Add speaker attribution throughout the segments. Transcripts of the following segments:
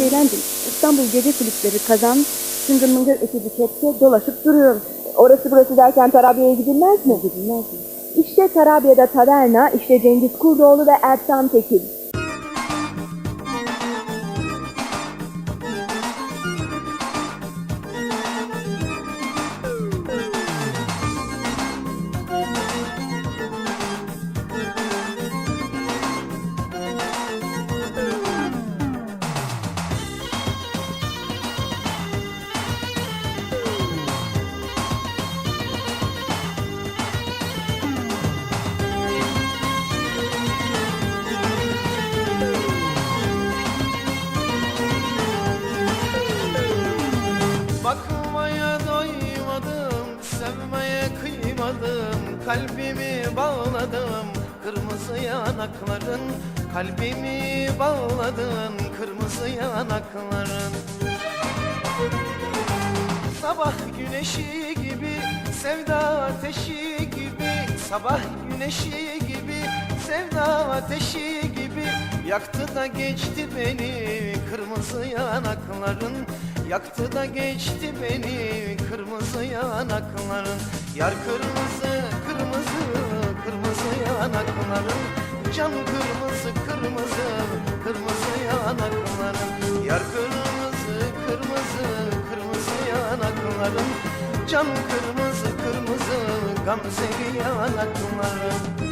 Speaker 1: eğlendim. İstanbul gece kulüpleri kazan, şıngır mıngır ekibi kepçe dolaşıp duruyoruz. Orası burası derken Tarabya'ya gidilmez mi? Gidilmez mi? İşte Tarabya'da taverna, işte Cengiz Kurdoğlu ve Ertan Tekin.
Speaker 2: Bakmaya doymadım, sevmeye kıymadım. Kalbimi bağladım, kırmızı yanakların. Kalbimi bağladın, kırmızı yanakların. Sabah güneşi gibi, sevda ateşi gibi. Sabah güneşi gibi, sevda ateşi gibi. Yaktı da geçti beni kırmızı yanakların Yaktı da geçti beni kırmızı yanakların. Yar kırmızı, kırmızı, kırmızı yanakların. Can kırmızı, kırmızı, kırmızı yanakların. Yar kırmızı, kırmızı, kırmızı yanakların. Can kırmızı, kırmızı, gamzeli yanakların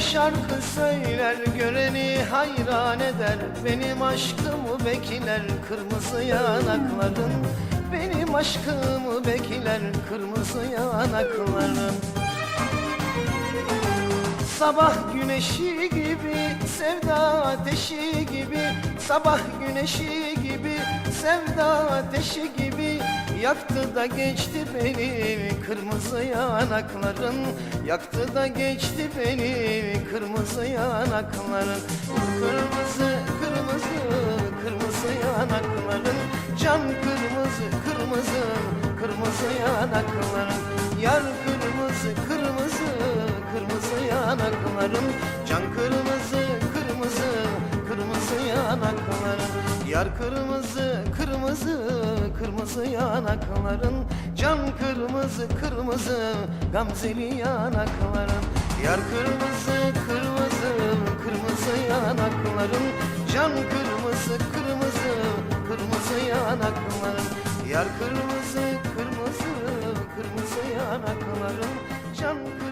Speaker 2: şarkı söyler göreni hayran eder. Benim aşkımı bekler kırmızı yanakların. Benim aşkımı bekler kırmızı yanakların Sabah güneşi gibi, sevda ateşi gibi. Sabah güneşi gibi, sevda ateşi gibi. Yaktı da geçti beni kırmızı yanakların. Yaktı da geçti beni kırmızı yanakların. Kırmızı, kırmızı, kırmızı yanakların. Can kırmızı, kırmızı, kırmızı yanakların. Yar kırmızı, kırmızı, kırmızı yanakların Can kırmızı, kırmızı, kırmızı yanakların Yar kırmızı, kırmızı, kırmızı yanakların Can kırmızı, kırmızı, gamzeli yanakların Yar kırmızı, kırmızı, kırmızı yanakların Can kırmızı, kırmızı, kırmızı yanakların Yar kırmızı, kırmızı, kırmızı yanakların Can kırmızı